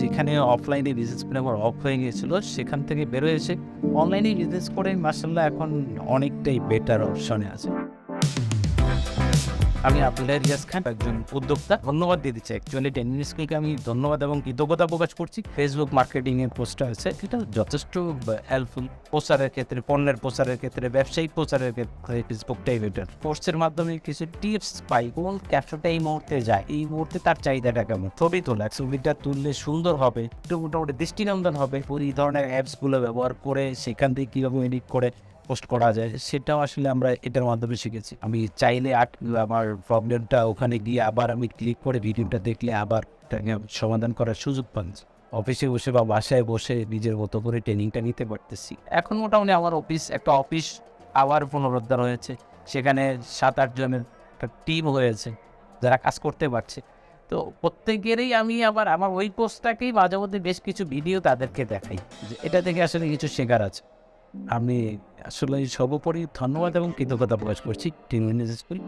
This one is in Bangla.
যেখানে অফলাইনে বিজনেস করে আমার অফ হয়ে গিয়েছিল সেখান থেকে বেরোয় এসে অনলাইনে বিজনেস করে মার্শাল্লাহ এখন অনেকটাই বেটার অপশনে আছে। আমি আব্দুল্লাহ রিয়াজ খান একজন উদ্যোক্তা। ধন্যবাদ দিতে চাই অ্যাকচুয়ালি টেনিন স্কুলকে আমি ধন্যবাদ এবং কৃতজ্ঞতা প্রকাশ করছি। ফেসবুক মার্কেটিং এর পোস্টটা আছে। এটা যথেষ্ট হেল্পফুল প্রচারের ক্ষেত্রে, পণ্যের প্রচারের ক্ষেত্রে, ব্যবসায়িক প্রচারের ক্ষেত্রে ফেসবুকটাই বেটার পোস্টের মাধ্যমে কিছু টিপস পাই। কোন ক্যাপশনটা এই মুহূর্তে যায়? এই মুহূর্তে তার চাহিদাটা কেমন? ছবি তোলা, ছবিটা তুললে সুন্দর হবে, একটু মোটামুটি দৃষ্টিনন্দন হবে। এই ধরনের অ্যাপসগুলো ব্যবহার করে, সেখান থেকে কীভাবে এডিট করে পোস্ট করা যায়, সেটাও আসলে আমরা এটার মাধ্যমে শিখেছি। আমি চাইলে আট, আমার প্রবলেমটা ওখানে গিয়ে আবার আমি ক্লিক করে ভিডিওটা দেখলে আবার সমাধান করার সুযোগ পাচ্ছি। অফিসে বসে বা বাসায় বসে নিজের মতো করে ট্রেনিংটা নিতে পারতেছি। এখন মোটামুটি আমার অফিস, একটা অফিস আবার পুনরুদ্ধার হয়েছে। সেখানে সাত, আট জনের একটা টিম হয়েছে, যারা কাজ করতে পারছে। তো প্রত্যেকেরই আমি আবার, আমার ওই পোস্টটাকেই মাঝে মধ্যে বেশ কিছু ভিডিও তাদেরকে দেখাই, যে এটা থেকে আসলে কিছু শেখার আছে। আমি আসলে সর্বোপরি ধন্যবাদ এবং কৃতজ্ঞতা প্রকাশ করছি টিম স্কুল।